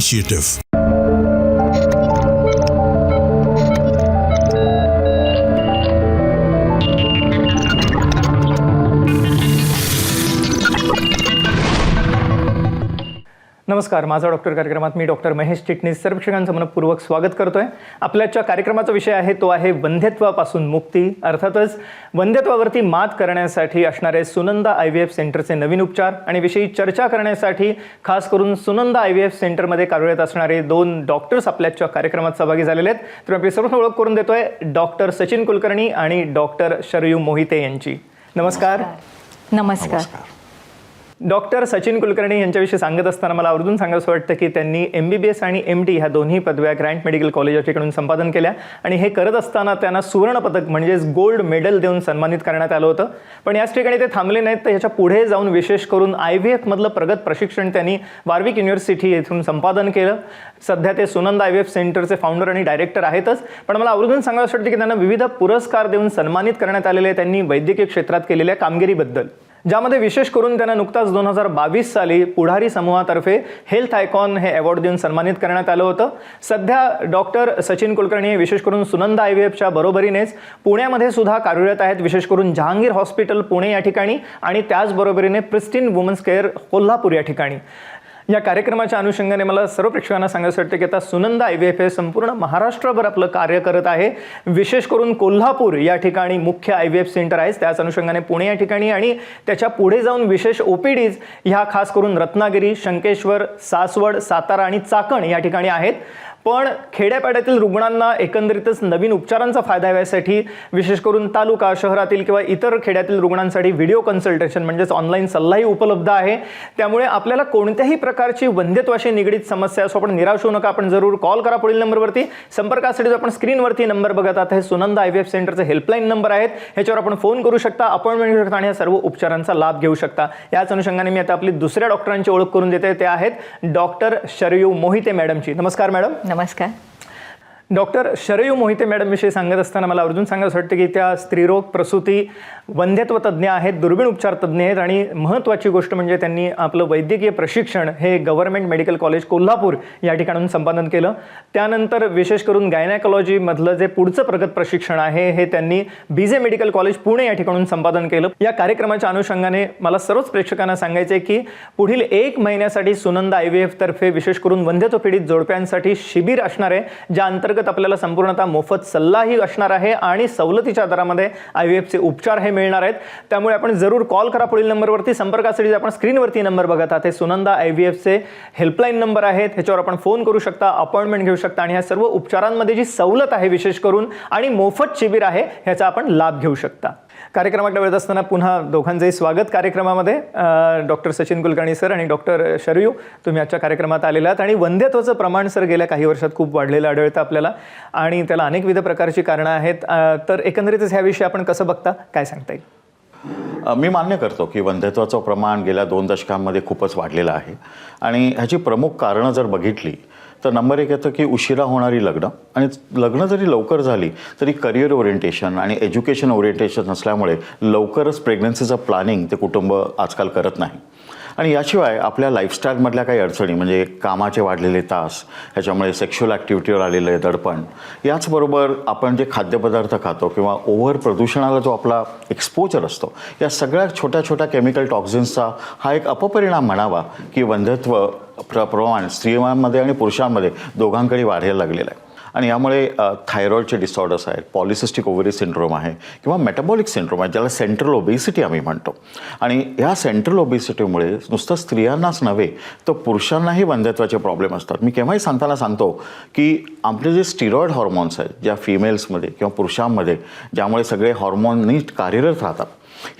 initiative. नमस्कार माझा doctor कार्यक्रमात मी डॉक्टर महेश चिटणीस. सर्व प्रेक्षकांचं मनपूर्वक स्वागत करतोय. आपल्याच्या कार्यक्रमाचा विषय आहे तो आहे वंध्यत्वापासून मुक्ती. अर्थातच वंध्यत्वावरती मात करण्यासाठी असणारे सुनंदा आय व्ही एफ सेंटरचे नवीन उपचार आणि विषयी चर्चा करण्यासाठी खास करून सुनंदा आय व्ही एफ सेंटरमध्ये कार्यरत असणारे दोन डॉक्टर्स आपल्याच्या कार्यक्रमात सहभागी झालेले आहेत. तर मी आपली सर्व ओळख करून देतोय डॉक्टर सचिन कुलकर्णी आणि डॉक्टर शरयू मोहिते यांची. नमस्कार. नमस्कार. डॉक्टर सचिन कुलकर्णी यांच्याविषयी सांगत असताना मला आवर्जून सांगायचं वाटतं की त्यांनी एम बी बी एस आणि एम डी ह्या दोन्ही पदव्या ग्रँट मेडिकल कॉलेज या ठिकाणून संपादन केल्या. आणि हे करत असताना त्यांना सुवर्णपदक म्हणजेच गोल्ड मेडल देऊन सन्मानित करण्यात आलं होतं. पण याच ठिकाणी ते थांबले नाहीत तर ह्याच्या पुढे जाऊन विशेष करून आय व्ही एफमधलं प्रगत प्रशिक्षण त्यांनी वार्विक युनिव्हर्सिटी येथून संपादन केलं. सध्या ते सुनंद आय व्ही एफ सेंटरचे फाउंडर आणि डायरेक्टर आहेतच. पण मला आवर्जून सांगायचं वाटतं की त्यांना विविध पुरस्कार देऊन सन्मानित करण्यात आलेले त्यांनी वैद्यकीय क्षेत्रात केलेल्या कामगिरीबद्दल. ज्यामध्ये विशेष करून त्यांना नुकताच दोन हजार बावीस साली पुढारी समूहातर्फे हेल्थ आयकॉन हे अवॉर्ड देऊन सन्मानित करण्यात आलं होतं. सध्या डॉक्टर सचिन कुलकर्णी हे विशेष करून सुनंदा आय व्ही एफच्या बरोबरीनेच पुण्यामध्ये सुद्धा कार्यरत आहेत. विशेष करून जहांगीर हॉस्पिटल पुणे या ठिकाणी आणि त्याचबरोबरीने प्रिस्टिन वुमन्स केअर कोल्हापूर या ठिकाणी. या कार्यक्रमाच्या अनुषंगाने मला सर्व प्रेक्षकांना सांगायचं वाटतं की आता सुनंदा आय व्ही एफ हे संपूर्ण महाराष्ट्रभर आपलं कार्य करत आहे. विशेष करून कोल्हापूर या ठिकाणी मुख्य आय व्ही एफ सेंटर आहे त्याच अनुषंगाने पुणे या ठिकाणी आणि त्याच्या पुढे जाऊन विशेष ओ पी डीज ह्या खास करून रत्नागिरी शंकेश्वर सासवड सातारा आणि चाकण या ठिकाणी आहेत. पण खेड्यापाड्यातील रुग्णांना एकंदरीतच नवीन उपचारांचा फायदा व्हायसाठी विशेष करून तालुका शहरातील किंवा इतर खेड्यातील रुग्णांसाठी व्हिडिओ कन्सल्टेशन म्हणजेच ऑनलाईन सल्लाही उपलब्ध आहे. त्यामुळे आपल्याला कोणत्याही प्रकारची वंध्यत्वाशी निगडीत समस्या असो आपण निराश होऊ नका आपण जरूर कॉल करा पुढील नंबरवरती. संपर्कासाठी जो आपण स्क्रीनवरती नंबर बघत आहात हे सुनंदा आय व्ही एफ सेंटरचे हेल्पलाईन नंबर आहेत. ह्याच्यावर आपण फोन करू शकता अपॉइंटमेंट घेऊ शकता आणि या सर्व उपचारांचा लाभ घेऊ शकता. याच अनुषंगाने मी आता आपली दुसऱ्या डॉक्टरांची ओळख करून देते ते आहेत डॉक्टर शरयू मोहिते मॅडमची. नमस्कार मॅडम. नमस्कार. डॉक्टर शरयू मोहिते मॅडमविषयी सांगत असताना मला अर्जुन सांगायचं वाटतं की त्या स्त्रीरोग प्रसूती वंध्यत्व तज्ज्ञ आहेत दुर्बीण उपचार तज्ज्ञ आहेत आणि महत्त्वाची गोष्ट म्हणजे त्यांनी आपलं वैद्यकीय प्रशिक्षण हे गव्हर्नमेंट मेडिकल कॉलेज कोल्हापूर या ठिकाणून संपादन केलं. त्यानंतर विशेष करून गायनॅकॉलॉजीमधलं जे पुढचं प्रगत प्रशिक्षण आहे हे त्यांनी बीजे मेडिकल कॉलेज पुणे या ठिकाणून संपादन केलं. या कार्यक्रमाच्या अनुषंगाने मला सर्वच प्रेक्षकांना सांगायचं आहे की पुढील एक महिन्यासाठी सुनंदा आय व्ही एफतर्फे विशेष करून वंध्यत्व पीडित जोडप्यांसाठी शिबिर असणार आहे ज्या अंतर्गत आपल्याला संपूर्णतः मोफत सल्लाही असणार आहे आणि सवलतीच्या दरामध्ये आय व्ही एफचे उपचार हे मिळणार आहेत. त्यामुळे आपण जरूर कॉल करा पुढील नंबरवरती. संपर्कासाठी जे आपण स्क्रीनवरती नंबर बघत आहात. हे सुनंदा आय व्ही एफचे हेल्पलाईन नंबर आहेत. ह्याच्यावर आपण फोन करू शकता अपॉइंटमेंट घेऊ शकता आणि ह्या सर्व उपचारांमध्ये जी सवलत आहे विशेष करून आणि मोफत शिबिर आहे ह्याचा आपण लाभ घेऊ शकता. कार्यक्रमाकडे वेळत असताना पुन्हा दोघांचंही स्वागत कार्यक्रमामध्ये. डॉक्टर सचिन कुलकर्णी सर आणि डॉक्टर शरयू तुम्ही आजच्या कार्यक्रमात आलेला आहात आणि वंध्यत्वाचं प्रमाण सर गेल्या काही वर्षात खूप वाढलेलं आढळतं आपल्याला आणि त्याला अनेकविध प्रकारची कारणं आहेत. तर एकंदरीतच ह्याविषयी आपण कसं बघता काय सांगता येईल? मी मान्य करतो की वंध्यत्वाचं प्रमाण गेल्या दोन दशकांमध्ये खूपच वाढलेलं आहे आणि ह्याची प्रमुख कारणं जर बघितली तर नंबर एक येतं की उशिरा होणारी लग्न. आणि लग्न जरी लवकर झाली तरी करिअर ओरिएंटेशन आणि एज्युकेशन ओरिएंटेशन नसल्यामुळे लवकरच प्रेग्नन्सीचं प्लॅनिंग ते कुटुंब आजकाल करत नाही. आणि याशिवाय आपल्या लाईफस्टाईलमधल्या काही अडचणी म्हणजे कामाचे वाढलेले तास ह्याच्यामुळे सेक्शुअल ॲक्टिव्हिटीवर आलेलं आहे दडपण याचबरोबर आपण जे खाद्यपदार्थ खातो किंवा ओव्हर प्रदूषणाला जो आपला एक्सपोजर असतो या सगळ्या छोट्या छोट्या केमिकल टॉक्झिन्सचा हा एक अपपरिणाम म्हणावा की वंध्यत्व प्र प्रमाण स्त्रियांमध्ये आणि पुरुषांमध्ये दोघांकडे वाढायला लागलेलं आहे. आणि यामुळे थायरॉईडचे डिसऑर्डर्स आहेत पॉलिसिस्टिक ओव्हरी सिंड्रोम आहे किंवा मेटाबॉलिक सिंड्रोम आहे ज्याला सेंट्रल ओबेसिटी आम्ही म्हणतो. आणि ह्या सेंट्रल ओबेसिटीमुळे नुसतं स्त्रियांनाच नव्हे तर पुरुषांनाही वंध्यत्वाचे प्रॉब्लेम असतात. मी केव्हाही सांगताना सांगतो की आपले जे स्टिरॉइड हॉर्मोन्स आहेत ज्या फिमेल्समध्ये किंवा पुरुषांमध्ये ज्यामुळे सगळे हॉर्मोन नीट कार्यरत राहतात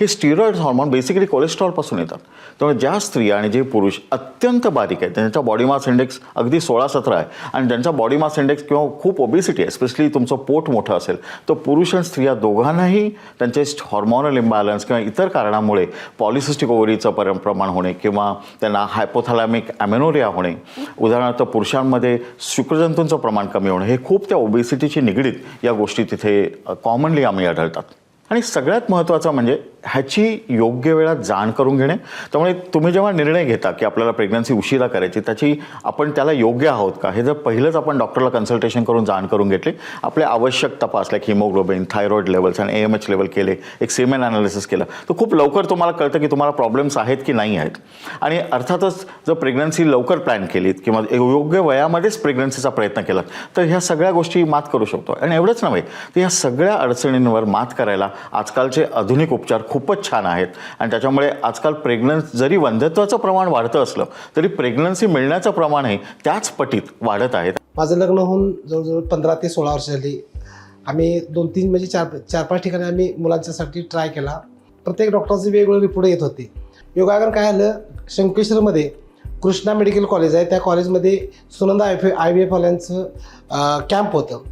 हे स्टिरॉइड हॉर्मोन बेसिकली कोलेस्ट्रॉलपासून येतात. त्यामुळे ज्या स्त्रिया आणि जे पुरुष अत्यंत बारीक आहेत त्यांचा बॉडी मास इंडेक्स अगदी सोळा सतरा आहे आणि ज्यांचा बॉडी मास इंडेक्स किंवा खूप ओबेसिटी आहे स्पेशली तुमचं पोट मोठं असेल तर पुरुष आणि स्त्रिया दोघांनाही त्यांचे हॉर्मोनल इम्बॅलन्स किंवा इतर कारणामुळे पॉलिसिस्टिक ओव्हरीचं पर प्रमाण होणे किंवा त्यांना हायपोथॅलॅमिक ॲमेनोरिया होणे उदाहरणार्थ पुरुषांमध्ये शुक्रजंतूंचं प्रमाण कमी होणे हे खूप त्या ओबेसिटीशी निगडीत या गोष्टी तिथे कॉमनली आम्ही आढळतात. आणि सगळ्यात महत्त्वाचं म्हणजे ह्याची योग्य वेळात जाण करून घेणे. त्यामुळे तुम्ही जेव्हा निर्णय घेता की आपल्याला प्रेग्नन्सी उशिरा करायची त्याची आपण त्याला योग्य आहोत का? हे जर पहिलंच आपण डॉक्टरला कन्सल्टेशन करून जाण करून घेतली आपले आवश्यक तपास लाईक हिमोग्लोबिन थायरॉइड लेवल्स आणि ए एम एच लेवल केले एक सेमेन अनालिसिस केलं तर खूप लवकर तुम्हाला कळतं की तुम्हाला प्रॉब्लेम्स आहेत की नाही आहेत. आणि अर्थातच जर प्रेग्नन्सी लवकर प्लॅन केलीत किंवा योग्य वयामध्येच प्रेग्नन्सीचा प्रयत्न केला तर ह्या सगळ्या गोष्टी मात करू शकतो. आणि एवढंच नव्हे तर ह्या सगळ्या अडचणींवर मात करायला आजकालचे आधुनिक उपचार खूपच छान आहेत. आणि त्याच्यामुळे आजकाल प्रेग्नन्स जरी वंधत्वाचं प्रमाण वाढतं असलं तरी प्रेग्नन्सी मिळण्याचं प्रमाणही त्याच पटीत वाढत आहे. माझं लग्न होऊन जवळजवळ पंधरा ते सोळा वर्ष झाली. आम्ही दोन तीन म्हणजे चार चार पाच ठिकाणी आम्ही मुलांच्यासाठी ट्राय केला. प्रत्येक डॉक्टरचे वेगवेगळे रिपोर्ट येत होते. योगागर काय आलं शंकेश्वरमध्ये कृष्णा मेडिकल कॉलेज आहे. त्या कॉलेजमध्ये सुनंदा आय फे आय एफ वाल्यांचं कॅम्प होतं.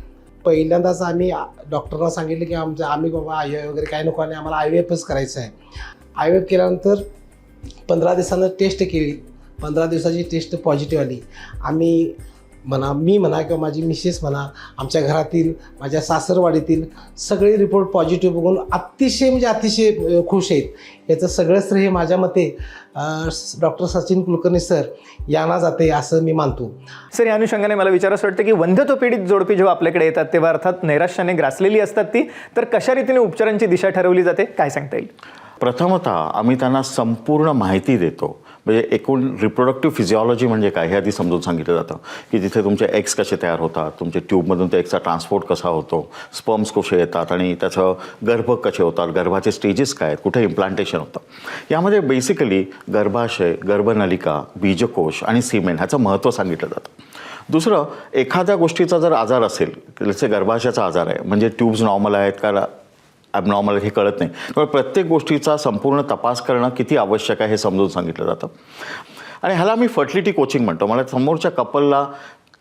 पहिल्यांदाच आम्ही डॉक्टरना सांगितलं की आमचं आम्ही बाबा आय वगैरे काय नको आणि आम्हाला आय एफच करायचं आहे. आय व्ही एफ केल्यानंतर पंधरा दिवसानं टेस्ट केली. पंधरा दिवसाची टेस्ट पॉझिटिव्ह आली. आम्ही म्हणा मी म्हणा किंवा माझी मिसेस म्हणा आमच्या घरातील माझ्या सासरवाडीतील सगळे रिपोर्ट पॉझिटिव्ह बघून अतिशय म्हणजे अतिशय खुश आहेत. याचं सगळं श्रेय माझ्या मते डॉक्टर सचिन कुलकर्णी सर यांना जाते असं मी मानतो. सर या अनुषंगाने मला विचारायचं वाटतं की वंध्यत्व पीडित जोडपी जेव्हा आपल्याकडे येतात तेव्हा अर्थात नैराश्याने ग्रासलेली असतात ती. तर कशा रीतीने उपचारांची दिशा ठरवली जाते? काय सांगता येईल? प्रथमतः आम्ही त्यांना संपूर्ण माहिती देतो. म्हणजे एकूण रिप्रोडक्टिव्ह फिजिओलॉजी म्हणजे काय? हे आधी समजून सांगितलं जातं की तिथे तुमचे एक्स कसे तयार होतात तुमचे ट्यूबमधून ते एक्सचा ट्रान्सपोर्ट कसा होतो स्पर्म्स कसे येतात आणि त्याचं गर्भ कसे होतात गर्भाचे स्टेजेस काय आहेत कुठे इम्प्लांटेशन होतं? यामध्ये बेसिकली गर्भाशय गर्भनलिका बीजकोश आणि सिमेंट ह्याचं महत्त्व सांगितलं जातं. दुसरं एखाद्या गोष्टीचा जर आजार असेल जसे गर्भाशयाचा आजार आहे म्हणजे ट्यूब्स नॉर्मल आहेत का? ॲबनॉर्मल हे कळत नाही. त्यामुळे प्रत्येक गोष्टीचा संपूर्ण तपास करणं किती आवश्यक आहे हे समजून सांगितलं जातं. आणि ह्याला मी फर्टिलिटी कोचिंग म्हणतो. मला समोरच्या कपलला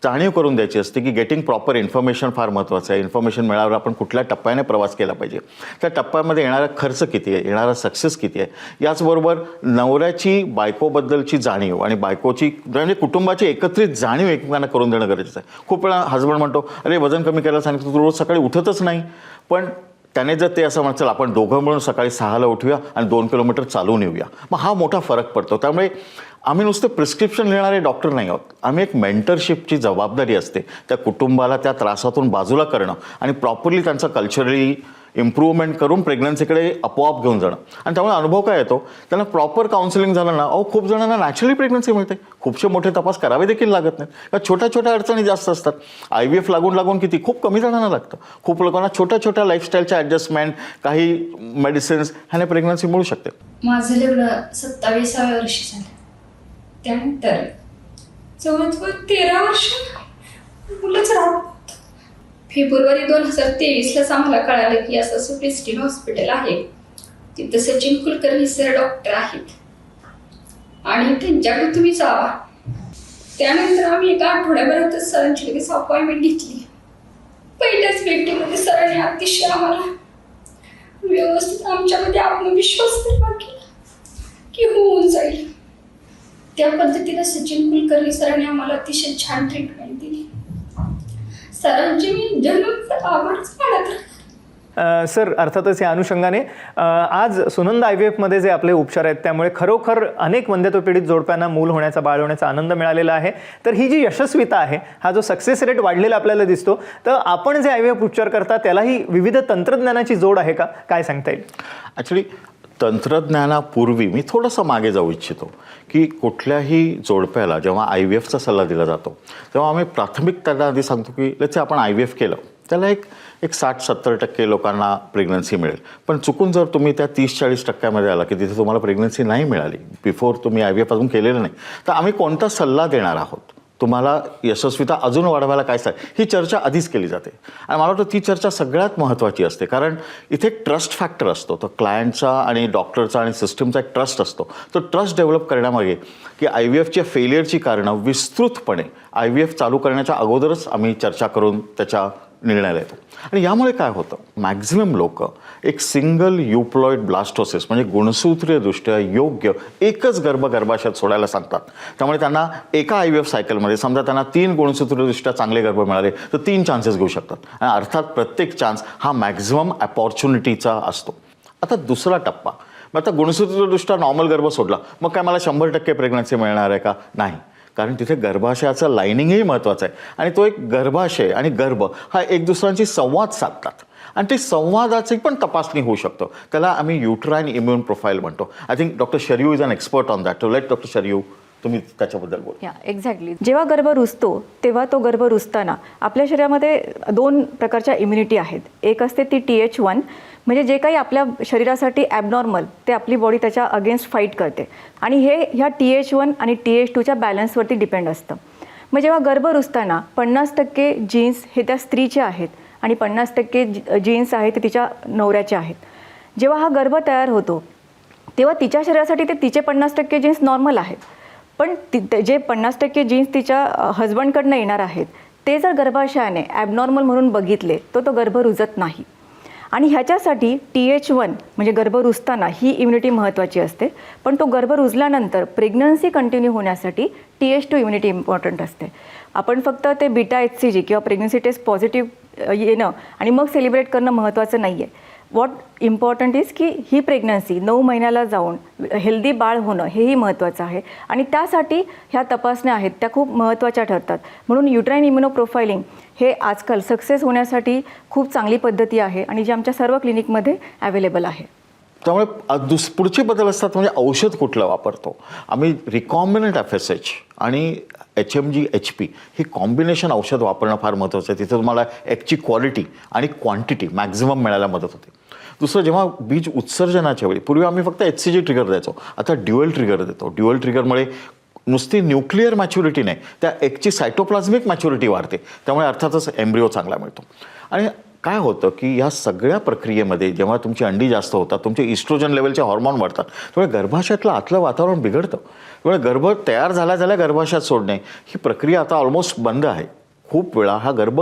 जाणीव करून द्यायची असते की गेटिंग प्रॉपर इन्फॉर्मेशन फार महत्त्वाचं आहे. इन्फॉर्मेशन मिळाल्यावर आपण कुठल्या टप्प्याने प्रवास केला पाहिजे. त्या टप्प्यामध्ये येणारा खर्च किती आहे? येणारा सक्सेस किती आहे? याचबरोबर नवऱ्याची बायकोबद्दलची जाणीव आणि बायकोची म्हणजे कुटुंबाची एकत्रित जाणीव एकमेकांना करून देणं गरजेचं आहे. खूप वेळा हजबंड म्हणतो अरे वजन कमी करायला सांगितलं तू रोज सकाळी उठतच नाही. पण त्याने जर ते असं म्हणतं आपण दोघं मिळून सकाळी सहाला उठूया आणि दोन किलोमीटर चालवून येऊया. मग हा मोठा फरक पडतो. त्यामुळे आम्ही नुसते प्रिस्क्रिप्शन लिहिणारे डॉक्टर नाही आहोत. आम्ही एक मेंटरशिपची जबाबदारी असते. त्या कुटुंबाला त्या त्रासातून बाजूला करणं आणि प्रॉपरली त्यांचं कल्चरली इम्प्रूव्हमेंट करून प्रेग्नन्सीकडे आपोआप घेऊन जाणं. आणि त्यामुळे अनुभव काय येतो? त्यांना प्रॉपर काउन्सिलिंग झालं ना अहो खूप जणांना नॅचरली प्रेग्नन्सी मिळते. खूपशे मोठे तपास करावे देखील लागत नाहीत. का छोट्या छोट्या अडचणी जास्त असतात? आय व्ही एफ लागून लागून किती? खूप कमी जणांना लागतं. खूप लोकांना छोट्या छोट्या लाईफस्टाईलच्या ॲडजस्टमेंट काही मेडिसिन्स ह्याने प्रेग्नन्सी मिळू शकते. माझं लग्न सत्तावीसाव्या वर्षी झालं. त्यानंतर जवळजवळ तेरा वर्ष मुलंच राहत फेब्रुवारी दोन हजार तेवीसलाच आम्हाला कळालं की असं असं हॉस्पिटल आहे. तिथं सचिन कुलकर्णी सर डॉक्टर आहेत. आणि त्यांच्याकडे तुम्ही जावा. त्यानंतर आम्ही एका आठवड्याभरातच सरांची लगेच अपॉइंटमेंट घेतली. पहिल्याच भेटीमध्ये सरांनी अतिशय आम्हाला व्यवस्थित आमच्यामध्ये आत्मविश्वास निर्माण केला की होऊन जाईल. त्या पद्धतीनं सचिन कुलकर्णी सरांनी आम्हाला अतिशय छान ट्रीटमेंट सरांची मी जन्म आवडच काढत राहते. अ, सर अर्थातच या अनुषंगाने आज सुनंद आय व्ही एफमध्ये जे आपले उपचार आहेत त्यामुळे खरोखर अनेक वंध्यत्व पीडित जोडप्यांना मूल होण्याचा बाळ होण्याचा आनंद मिळालेला आहे. तर ही जी यशस्वीता आहे हा जो सक्सेस रेट वाढलेला आपल्याला दिसतो तर आपण जे आय व्ही एफ उपचार करता त्यालाही विविध तंत्रज्ञानाची जोड आहे का? काय सांगता येईल? ॲक्च्युली तंत्रज्ञानापूर्वी मी थोडंसं मागे जाऊ इच्छितो की कुठल्याही जोडप्याला जेव्हा आय व्ही एफचा सल्ला दिला जातो तेव्हा आम्ही प्राथमिक त्यांना आधी सांगतो की लचे आपण आय व्ही एफ केलं त्याला एक एक साठ सत्तर टक्के लोकांना प्रेग्नन्सी मिळेल. पण चुकून जर तुम्ही त्या तीस चाळीस टक्क्यामध्ये आला की तिथे तुम्हाला प्रेग्नन्सी नाही मिळाली बिफोर तुम्ही आय व्ही एफ अजून केलेलं नाही तर आम्ही कोणता सल्ला देणार आहोत? तुम्हाला यशस्वीता अजून वाढवायला काय सांग ही चर्चा आधीच केली जाते. आणि मला वाटतं ती चर्चा सगळ्यात महत्त्वाची असते. कारण इथे एक ट्रस्ट फॅक्टर असतो. तर क्लायंटचा आणि डॉक्टरचा आणि सिस्टमचा एक ट्रस्ट असतो. तो ट्रस्ट डेव्हलप करण्यामागे की आय व्ही एफच्या फेलियरची कारणं विस्तृतपणे आय व्ही एफ चालू करण्याच्या अगोदरच आम्ही चर्चा करून त्याच्या निर्णयाला येतो आणि यामुळे काय होतं? मॅक्झिमम लोक एक सिंगल युप्लॉइड ब्लास्टोसिस म्हणजे गुणसूत्रीयदृष्ट्या योग्य एकच गर्भ गर्भाशयात सोडायला सांगतात. त्यामुळे त्यांना एका आय व्ही एफ सायकलमध्ये समजा त्यांना तीन गुणसूत्रीयदृष्ट्या चांगले गर्भ मिळाले तर तीन चान्सेस घेऊ शकतात. आणि अर्थात प्रत्येक चान्स हा मॅक्झिमम अपॉर्च्युनिटीचा असतो. आता दुसरा टप्पा. मग आता गुणसूत्रदृष्ट्या नॉर्मल गर्भ सोडला मग काय मला शंभर टक्के प्रेग्नन्सी मिळणार आहे का? नाही. कारण तिथे गर्भाशयाचं लाईनिंगही महत्त्वाचं आहे. आणि तो एक गर्भाशय आणि गर्भ हा एक दुसऱ्यांशी संवाद साधतात. आणि ते संवादाची पण तपासणी होऊ शकतो. त्याला आम्ही युट्राईन इम्युन प्रोफाईल म्हणतो. I think doctor Sharayu is an expert on that too let doctor Sharayu तुम्ही त्याच्याबद्दल बोल. या एक्झॅक्टली जेव्हा गर्भ रुजतो तेव्हा तो गर्भ रुजताना आपल्या शरीरामध्ये दोन प्रकारच्या इम्युनिटी आहेत. एक असते ती टी एच वन म्हणजे जे काही आपल्या शरीरासाठी ॲबनॉर्मल ते आपली बॉडी त्याच्या अगेन्स्ट फाईट करते. आणि हे ह्या टी एच वन आणि टी एच टूच्या बॅलन्सवरती डिपेंड असतं. मग जेव्हा गर्भ रुजताना पन्नास टक्के जीन्स हे त्या स्त्रीचे आहेत आणि पन्नास टक्के जीन्स आहेत ते तिच्या नवऱ्याचे आहेत. जेव्हा हा गर्भ तयार होतो तेव्हा तिच्या शरीरासाठी ते तिचे पन्नास टक्के जीन्स नॉर्मल आहेत. पण ति ते- जे पन्नास टक्के जीन्स तिच्या हजबंडकडनं येणार आहेत ते जर गर्भाशयाने ॲबनॉर्मल म्हणून बघितले तर तो गर्भ रुजत नाही. आणि ह्याच्यासाठी टी एच वन म्हणजे गर्भ रुजताना ही इम्युनिटी महत्त्वाची असते. पण तो गर्भ रुजल्यानंतर प्रेग्नन्सी कंटिन्यू होण्यासाठी T H two immunity important असते. आपण फक्त ते बीटा एच सी जी किंवा प्रेग्नन्सी टेस्ट पॉझिटिव्ह येणं आणि मग सेलिब्रेट करणं महत्त्वाचं नाही आहे वॉट इम्पॉर्टंट इज की ही प्रेग्नन्सी नऊ महिन्याला जाऊन हेल्दी बाळ होणं हेही महत्त्वाचं आहे. आणि त्यासाठी ह्या तपासण्या आहेत त्या खूप महत्त्वाच्या ठरतात. म्हणून युट्राईन इम्युनो प्रोफायलिंग हे आजकाल सक्सेस होण्यासाठी खूप चांगली पद्धती आहे आणि जी आमच्या सर्व क्लिनिकमध्ये अवेलेबल आहे. त्यामुळे दुस पुढचे बदल असतात म्हणजे औषध कुठलं वापरतो? आम्ही रिकॉम्बिनंट एफ एस एच आणि H M G H P ही कॉम्बिनेशन औषध वापरणं फार महत्त्वाचं आहे. तिथं तुम्हाला एकची क्वालिटी आणि क्वांटिटी मॅक्झिमम मिळायला मदत होते. दुसरं जेव्हा बीज उत्सर्जनाच्या वेळी पूर्वी आम्ही फक्त एच सी जी ट्रिगर द्यायचो. आता ड्युअल ट्रिगर देतो. ड्युअल ट्रिगरमुळे नुसती न्यूक्लिअर मॅच्युरिटी नाही त्या एकची सायटोप्लाझमिक मॅच्युरिटी वाढते. त्यामुळे अर्थातच एम्ब्रिओ चांगला मिळतो. आणि काय होतं की या सगळ्या प्रक्रियेमध्ये जेव्हा तुमची अंडी जास्त होतात तुमचे इस्ट्रोजन लेवलचे हॉर्मोन वाढतात त्यामुळे गर्भाशयातलं आतलं वातावरण बिघडतं. त्यामुळे गर्भ तयार झाल्या झाल्या गर्भाशयात सोडणे ही प्रक्रिया आता ऑलमोस्ट बंद आहे. खूप वेळा हा गर्भ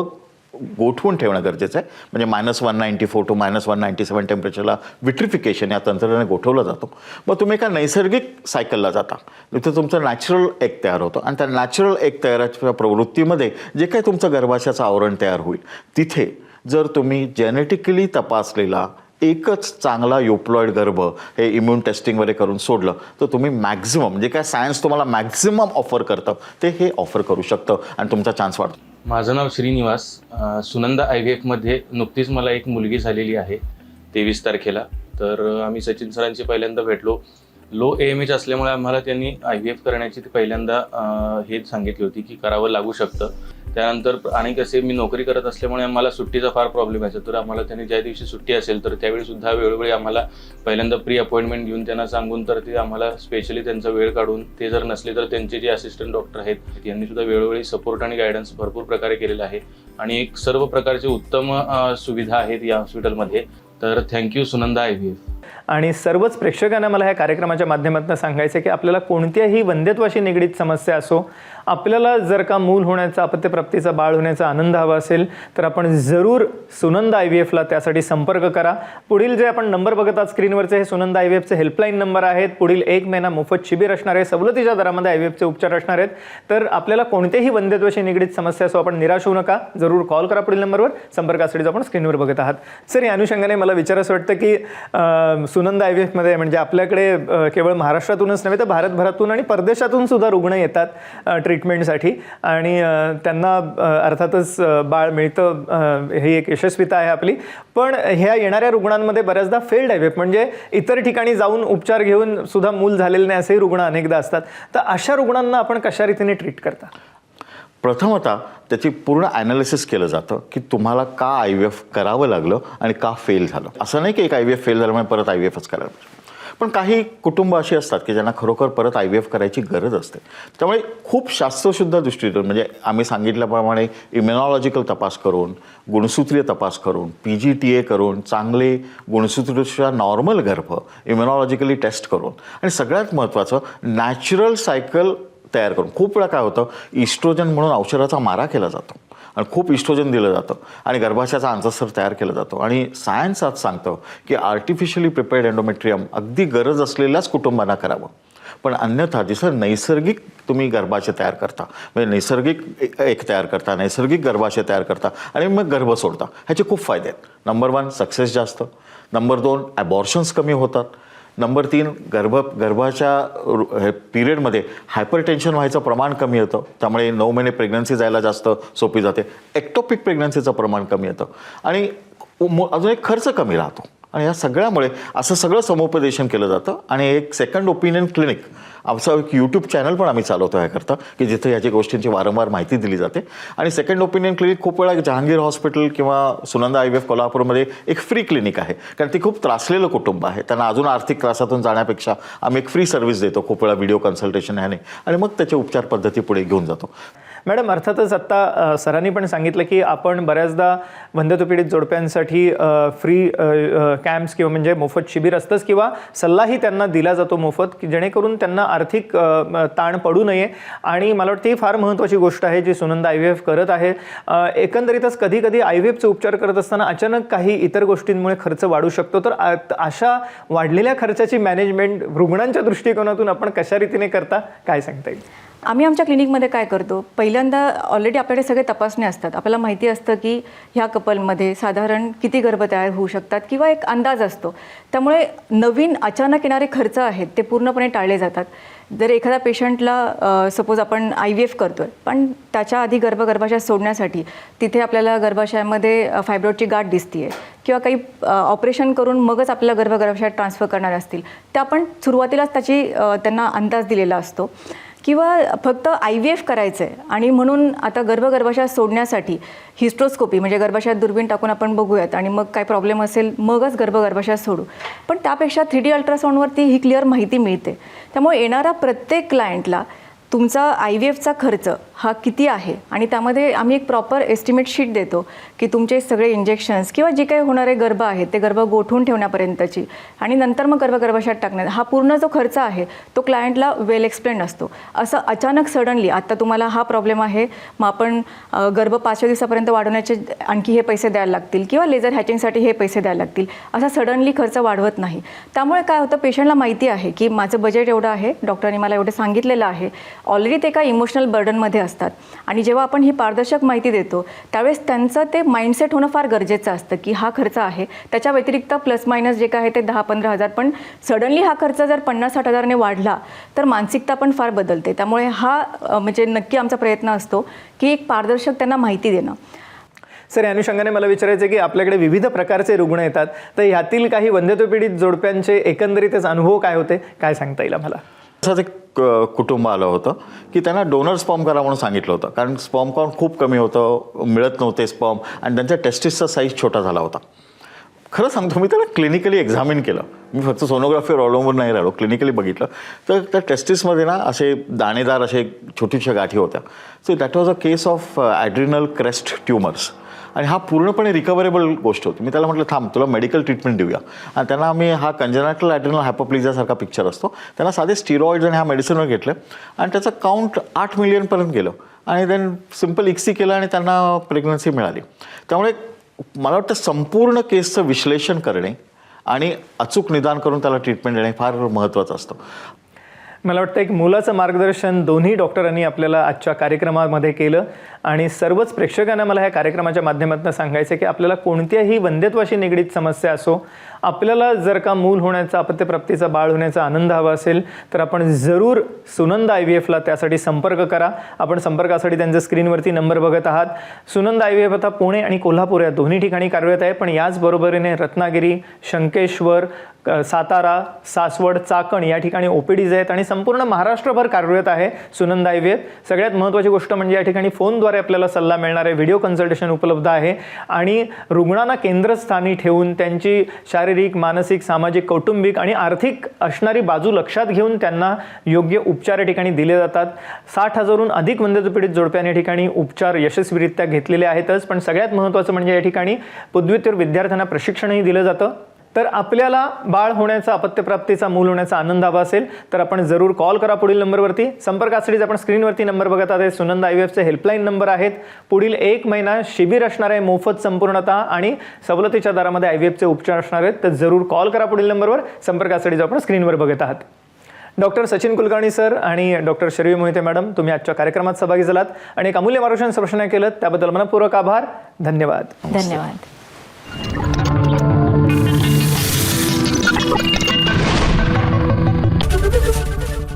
गोठवून ठेवणं गरजेचं आहे. म्हणजे minus one ninety four to minus one ninety seven टेम्परेचरला vitrification या तंत्रज्ञाने गोठवलं जातो. मग तुम्ही एका नैसर्गिक सायकलला जाता. तिथे तुमचं नॅचरल एक तयार होतं. आणि त्या नॅचरल एक तयाराच्या प्रवृत्तीमध्ये जे काही तुमचं गर्भाशयाचं आवरण तयार होईल तिथे जर तुम्ही जेनेटिकली तपासलेला एकच चांगला युप्लॉइड गर्भ हे इम्युन टेस्टिंग वगैरे करून सोडलं तर तुम्ही मॅक्झिमम जे काय सायन्स तुम्हाला मॅक्झिमम ऑफर करतं ते हे ऑफर करू शकतं आणि तुमचा चान्स वाढतो. माझं नाव श्रीनिवास. सुनंदा आय व्ही एफमध्ये नुकतीच मला एक मुलगी झालेली आहे तेवीस तारखेला. तर आम्ही सचिन सरांची पहिल्यांदा भेटलो. लो ए एम एच असल्यामुळे आम्हाला त्यांनी आय व्ही एफ करण्याची ती पहिल्यांदा हेच सांगितली होती की करावं लागू शकतं. त्यानंतर आणि कसे मी नोकरी करत असल्यामुळे आम्हाला सुट्टीचा फार प्रॉब्लेम यायचा. तर आम्हाला त्यांनी ज्या दिवशी सुट्टी असेल तर त्यावेळी सुद्धा वेळोवेळी आम्हाला पहिल्यांदा प्री अपॉइंटमेंट घेऊन त्यांना सांगून तर ते आम्हाला स्पेशली त्यांचा वेळ काढून ते जर नसले तर त्यांचे जे असिस्टंट डॉक्टर आहेत यांनी सुद्धा वेळोवेळी सपोर्ट आणि गायडन्स भरपूर प्रकारे केलेला आहे. आणि एक सर्व प्रकारचे उत्तम सुविधा आहेत या हॉस्पिटलमध्ये तर thank you Sunanda I V F आणि सर्वच प्रेक्षकांना मला ह्या कार्यक्रमाच्या माध्यमातून सांगायचं आहे की आपल्याला कोणत्याही वंध्यत्वाशी निगडीत समस्या असो आपल्याला जर का मूल होण्याचा अपत्यप्राप्तीचा बाळ होण्याचा आनंद हवा असेल तर आपण जरूर सुनंद आय व्ही एफला त्यासाठी संपर्क करा. पुढील जे आपण नंबर बघत आहात स्क्रीनवरचे हे सुनंद आय व्ही एफचे हेल्पलाईन नंबर आहेत. पुढील एक महिना मोफत शिबिर असणार आहे सवलतीच्या दरामध्ये आय व्ही एफचे उपचार असणार आहेत. तर आपल्याला कोणत्याही वंध्यत्वाशी निगडीत समस्या असो आपण निराश होऊ नका. जरूर कॉल करा पुढील नंबरवर. संपर्कासाठी आपण स्क्रीनवर बघत आहात. सर या अनुषंगाने मला विचारायचं वाटतं की सुनंद आय व्ही एफमध्ये म्हणजे आपल्याकडे केवळ महाराष्ट्रातूनच नव्हे तर भारतभरातून आणि परदेशातून सुद्धा रुग्ण येतात ट्रीटमेंटसाठी आणि त्यांना अर्थातच बाळ मिळतं ही एक यशस्वीता आहे आपली. पण ह्या येणाऱ्या रुग्णांमध्ये बऱ्याचदा फेल्ड आय व्ही एफ म्हणजे इतर ठिकाणी जाऊन उपचार घेऊन सुद्धा मूल झालेले नाही असेही रुग्ण अनेकदा असतात. तर अशा रुग्णांना आपण कशा रीतीने ट्रीट करता? प्रथमतः त्याची पूर्ण ॲनालिसिस केलं जातं की तुम्हाला का आय व्ही एफ करावं लागलं आणि का फेल झालं. असं नाही की एक आय व्ही एफ फेल झालं म्हणजे परत आय व्ही एफच करायला पाहिजे. पण काही कुटुंब अशी असतात की ज्यांना खरोखर परत आय व्ही एफ करायची गरज असते. त्यामुळे खूप शास्त्रशुद्ध दृष्टीतून म्हणजे आम्ही सांगितल्याप्रमाणे इम्युनॉलॉजिकल तपास करून गुणसूत्रीय तपास करून पी जी टी ए करून चांगले गुणसूत्रीच्या नॉर्मल गर्भ इम्युनॉलॉजिकली टेस्ट करून आणि सगळ्यात महत्त्वाचं नॅचरल सायकल तयार करून. खूप वेळा काय होतं इस्ट्रोजन म्हणून औषधाचा मारा केला जातो. आणि खूप इस्ट्रोजन दिलं जातं. आणि गर्भाशयाचा अंतस्तर तयार केला जातो. आणि सायन्स आज सांगतं की आर्टिफिशियली प्रिपेअर्ड एन्डोमेट्रियम अगदी गरज असलेल्याच कुटुंबांना करावं. पण अन्यथा जसं नैसर्गिक तुम्ही गर्भाशय तयार करता म्हणजे नैसर्गिक एक- एक तयार करता नैसर्गिक गर्भाशय तयार करता आणि मग गर्भ सोडता ह्याचे खूप फायदे आहेत. नंबर वन सक्सेस जास्त. नंबर दोन ॲबॉर्शन्स कमी होतात. नंबर तीन गर्भ गर्भाच्या रु- हे पिरियडमध्ये हायपर टेन्शन व्हायचं प्रमाण कमी येतं. त्यामुळे नऊ महिने प्रेग्नन्सी जायला जास्त सोपी जाते. एक्टोपिक प्रेग्नन्सीचं प्रमाण कमी येतं. आणि अजून एक खर्च कमी राहतो. आणि या सगळ्यामुळे असं सगळं समुपदेशन केलं जातं. आणि एक सेकंड ओपिनियन क्लिनिक आमचं एक यूट्यूब चॅनल पण आम्ही चालवतो ह्याकरता की जिथे ह्याची गोष्टींची वारंवार माहिती दिली जाते. आणि सेकंड ओपिनियन क्लिनिक खूप वेळा जहांगीर हॉस्पिटल किंवा सुनंदा आय व्ही एफ कोल्हापूरमध्ये एक फ्री क्लिनिक आहे. कारण ती खूप त्रासलेलं कुटुंब आहे. त्यांना अजून आर्थिक त्रासातून जाण्यापेक्षा आम्ही एक फ्री सर्व्हिस देतो. खूप वेळा व्हिडिओ कन्सल्टेशन ह्याने. आणि मग त्याच्या उपचार पद्धती पुढे घेऊन जातो. मॅडम अर्थातच आत्ता सरांनी पण सांगितलं की आपण बऱ्याचदा वंध्यत्वपीडित जोडप्यांसाठी फ्री कॅम्प्स किंवा म्हणजे मोफत शिबिर असतंच किंवा सल्लाही त्यांना दिला जातो मोफत की जेणेकरून त्यांना आर्थिक ताण पडू नये. आणि मला वाटतं ही फार महत्त्वाची गोष्ट आहे जी सुनंदा आय व्ही एफ करत आहे. एकंदरीतच कधी कधी आय व्ही एफचे उपचार करत असताना अचानक काही इतर गोष्टींमुळे खर्च वाढू शकतो. तर अशा वाढलेल्या खर्चाची मॅनेजमेंट रुग्णांच्या दृष्टिकोनातून आपण कशा रीतीने करता? काय सांगता येईल? आम्ही आमच्या क्लिनिकमध्ये काय करतो? पहिल्यांदा ऑलरेडी आपल्याकडे सगळे तपासणे असतात. आपल्याला माहिती असतं की ह्या कपलमध्ये साधारण किती गर्भ तयार होऊ शकतात किंवा एक अंदाज असतो. त्यामुळे नवीन अचानक येणारे खर्च आहेत ते पूर्णपणे टाळले जातात. जर एखाद्या पेशंटला सपोज आपण आय व्ही एफ करतो आहे पण त्याच्या आधी गर्भ गर्भाशय सोडण्यासाठी तिथे आपल्याला गर्भाशयामध्ये फायब्रॉडची गाठ दिसते आहे किंवा काही ऑपरेशन करून मगच आपल्याला गर्भ गर्भाशयात ट्रान्सफर करणार असतील त्या आपण सुरुवातीलाच त्याची त्यांना अंदाज दिलेला असतो. किंवा फक्त आय व्ही एफ करायचं आहे आणि म्हणून आता गर्भगर्भाशयात सोडण्यासाठी हिस्ट्रोस्कोपी म्हणजे गर्भाशयात दुर्बीण टाकून आपण बघूयात. आणि मग काय प्रॉब्लेम असेल मगच गर्भगर्भाशयात सोडू. पण त्यापेक्षा थ्री डी अल्ट्रासाऊंडवरती ही क्लिअर माहिती मिळते. त्यामुळे येणारा प्रत्येक क्लायंटला तुमचा आय व्ही एफचा खर्च हा किती आहे? आणि त्यामध्ये आम्ही एक प्रॉपर एस्टिमेट शीट देतो की तुमचे सगळे इंजेक्शन्स किंवा जे काही होणारे गर्भ आहेत ते गर्भ गोठवून ठेवण्यापर्यंतची आणि नंतर मग गर्भ गर्भगर्भाशयात टाकण्यात. हा पूर्ण जो खर्च आहे तो क्लायंटला वेल एक्सप्लेन असतो. असं अचानक सडनली आता तुम्हाला हा प्रॉब्लेम आहे मग आपण गर्भ पाचव्या दिवसापर्यंत वाढवण्याचे आणखी हे पैसे द्यायला लागतील किंवा लेझर हॅचिंगसाठी हे पैसे द्यायला लागतील. असा सडनली खर्च वाढवत नाही. त्यामुळे काय होतं पेशंटला माहिती आहे की माझं बजेट एवढं आहे डॉक्टरांनी मला एवढं सांगितलेलं आहे. ऑलरेडी ते एका इमोशनल बर्डनमध्ये असतात. आणि जेव्हा आपण ही पारदर्शक माहिती देतो त्यावेळेस त्यांचं ते माइंडसेट होणं फार गरजेचं असतं की हा खर्च आहे. त्याच्या व्यतिरिक्त प्लस मायनस जे काय आहे ते दहा पंधरा हजार. पण सडनली हा खर्च जर पन्नास साठ हजाराने वाढला तर मानसिकता पण फार बदलते. त्यामुळे हा म्हणजे नक्की आमचा प्रयत्न असतो की एक पारदर्शक त्यांना माहिती देणं. सर या अनुषंगाने मला विचारायचं की आपल्याकडे विविध प्रकारचे रुग्ण येतात. तर ह्यातील काही वंध्यत्वपीडित जोडप्यांचे एकंदरीतच अनुभव काय होते? काय सांगता येईल आम्हाला? असंच एक कुटुंब आलं होतं की त्यांना डोनर स्पॉम करा म्हणून सांगितलं होतं. कारण स्पॉम कॉर्न खूप कमी होतं मिळत नव्हते स्पॉम आणि त्यांच्या टेस्टिसचा साईज छोटा झाला होता. खरं सांगतो मी त्याला क्लिनिकली एक्झामिन केलं. मी फक्त सोनोग्राफीवर अवलंबून नाही राहिलो क्लिनिकली बघितलं. तर त्या टेस्टिसमध्ये ना असे दाणेदार असे छोटीशा गाठी होत्या. So that was a case of adrenal crest tumours आणि हा पूर्णपणे रिकवरेबल गोष्ट होती. मी त्याला म्हटलं थांब तुला मेडिकल ट्रीटमेंट देऊया. आणि त्यांना आम्ही हा कंजनाटल ॲड्रिनल हायपोप्लिझासारखा पिक्चर असतो. त्यांना साधे स्टिरॉइड्स आणि ह्या मेडिसिनवर घेतलं. आणि त्याचं काउंट आठ मिलियनपर्यंत गेलं. आणि देन सिंपल इक्सी केलं आणि त्यांना प्रेग्नन्सी मिळाली. त्यामुळे मला वाटतं संपूर्ण केसचं विश्लेषण करणे आणि अचूक निदान करून त्याला ट्रीटमेंट देणे फार महत्त्वाचं असतं. मला वाटतं एक मुलाचं मार्गदर्शन दोन्ही डॉक्टरांनी आपल्याला आजच्या कार्यक्रमामध्ये केलं. आणि सर्वच प्रेक्षकांना मला ह्या कार्यक्रमाच्या माध्यमातून सांगायचं की आपल्याला कोणत्याही वंध्यत्वाशी निगडीत समस्या असो आपल्याला जर का मूल होण्याचा अपत्यप्राप्तीचा बाळ होण्याचा आनंद हवा असेल तर आपण जरूर सुनंद आय व्ही एफला त्यासाठी संपर्क करा. आपण संपर्कासाठी त्यांचा स्क्रीनवरती नंबर बघत आहात. सुनंद आय व्ही एफ आता पुणे आणि कोल्हापूर या दोन्ही ठिकाणी कार्यरत आहे पण याचबरोबरीने रत्नागिरी शंकेश्वर सातारा सासवड चाकण या ठिकाणी ओपीडीज आहेत आणि संपूर्ण महाराष्ट्रभर कार्यरत आहे सुनंद आय व्ही एफ. सगळ्यात महत्त्वाची गोष्ट म्हणजे या ठिकाणी फोनद्वारे आपल्याला सल्ला मिळणार आहे. व्हिडिओ कन्सल्टेशन उपलब्ध आहे. आणि रुग्णांना केंद्रस्थानी ठेवून त्यांची शारीरिक मानसिक सामाजिक कौटुंबिक आणि आर्थिक असणारी बाजू लक्षात घेऊन त्यांना योग्य उपचार या ठिकाणी दिले जातात. साठ हजारहून अधिक वंध्यत्वपीडित जोडप्याने ठिकाणी उपचार यशस्वीरित्या घेतलेले आहेतच. पण सगळ्यात महत्त्वाचं म्हणजे या ठिकाणी पदव्युत्तर विद्यार्थ्यांना प्रशिक्षणही दिलं जातं. तर आपल्याला बाळ होण्याचा अपत्यप्राप्तीचा मूल होण्याचा आनंद हवा असेल तर आपण जरूर कॉल करा पुढील नंबरवरती. संपर्कासाठीच आपण स्क्रीनवरती नंबर बघत आहात. सुनंद आय व्ही एफचे हेल्पलाईन नंबर आहेत. पुढील एक महिना शिबिर असणार आहे मोफत संपूर्णता आणि सवलतीच्या दरामध्ये आय व्ही एफचे उपचार असणार आहेत तर जरूर कॉल करा पुढील नंबरवर. संपर्कासाठी आपण स्क्रीनवर बघत आहात. डॉक्टर सचिन कुलकर्णी सर आणि डॉक्टर शरवी मोहिते मॅडम तुम्ही आजच्या कार्यक्रमात सहभागी झालात आणि एक अमूल्य मार्गदर्शन स्पष्ट केलं त्याबद्दल मनपूर्वक आभार. धन्यवाद. धन्यवाद.